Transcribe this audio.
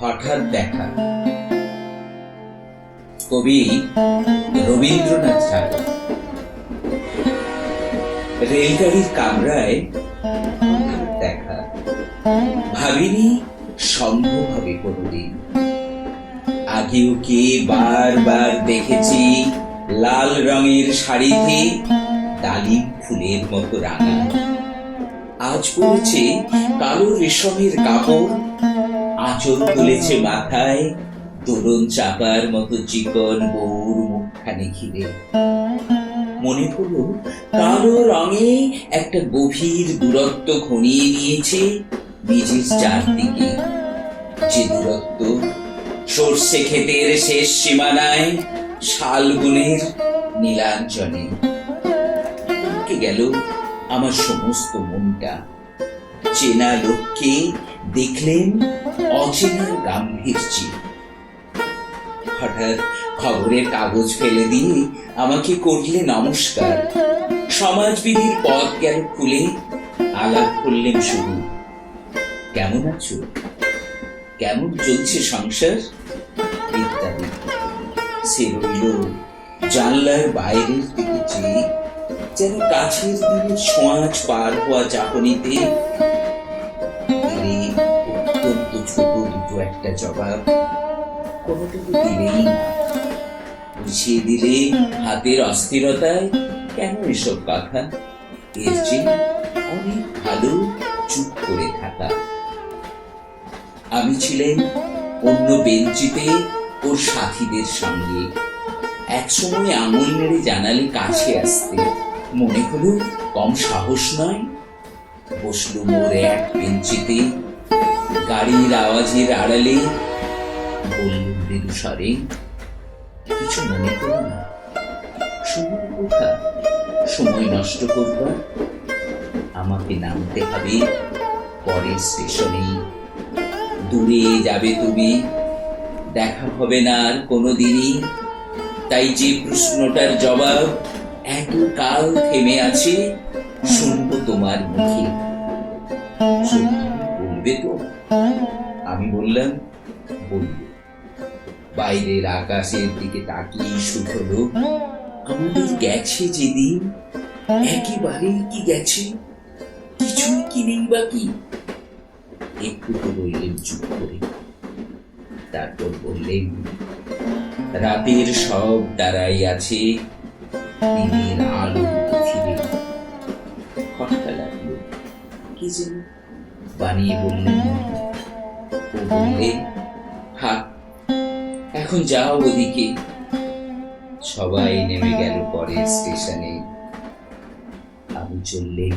হঠাৎ দেখা। কবি রবীন্দ্রনাথ ঠাকুর। রেলগাড়ির কামরায় দেখা। ভাবিনি সম্ভব হবে কোনোদিন। আগেও কে বারবার দেখেছি লাল রঙের শাড়িতে ডালিম ফুলের মতো রাঙা। আজ পড়েছে কালো রেশমের কাপড় আঁচল তুলেছে মাথায়। দোলন চাপার মতো চিকন বউর মুখখানে ঘিরে। মনে হলো কালো রঙে একটা গভীর দূরত্ব ঘনিয়ে নিয়েছে নিজের চারদিকে। যে দূরত্ব সর্ষে ক্ষেতের শেষ সীমানায় শালগুনের নীলাঞ্জনে গেল আমার সমস্ত মনটা? চেনা লোককে দেখলেন অচেনা গাম্ভীর্য। হঠাৎ খবরের কাগজ ফেলে দিয়ে আমাকে করলে নমস্কার। সমাজবিধির পথ গেল খুলে, আলাপ করলেন শুরু কেমন আছো? কেমন চলছে সংসার? ইত্যাদি। সে রইল জানলার বাইরের দিকে যেন কাছের দিনের ছোঁয়াচ পার হওয়া চাহনিতে একটা জবাব। কোনোটুকু দিলেই, বুঝিয়ে দিলে হাতের অস্থিরতায় কেন এসব কথা এর চেয়ে অনেক ভালো চুপ করে থাকা। আমি ছিলেন অন্য বেঞ্চিতে ওর সাথীদের সঙ্গে। একসময় আঙুল নেড়ে জানালে কাছে আসতে। মনে হলো কম সাহস নয়। বসল মোর এক বেঞ্চিতে। গাড়ির আওয়াজের আড়ালে বলল, মৃদু স্বরে, কিছু মনে করো না। সময় কোথা সময় নষ্ট করবা আমাকে নামতে হবে পরের স্টেশনেই দূরে যাবে তুমি। দেখা হবে না আর কোনোদিনই। তাই যে প্রশ্নটার জবাব এত কাল থেমে আছে, শুনব তোমার মুখে। তো আমি বললাম, বলব। বাইরের আকাশের দিকে তাকিয়ে শুধলো আমাদের গেছে যেদিন, একেবারেই কি গেছে? কিছুই কি নেই বাকি? একটু রইলেন চুপ করে। তারপর বললেন, রাতের সব দাঁড়াই আছে, দিনের আলো ফিরে খটকা লাগল কি যেন বানিয়ে বললেন হা এখন যাও ওদিকে। সবাই নেমে গেল পরে স্টেশনে। আমি চললেই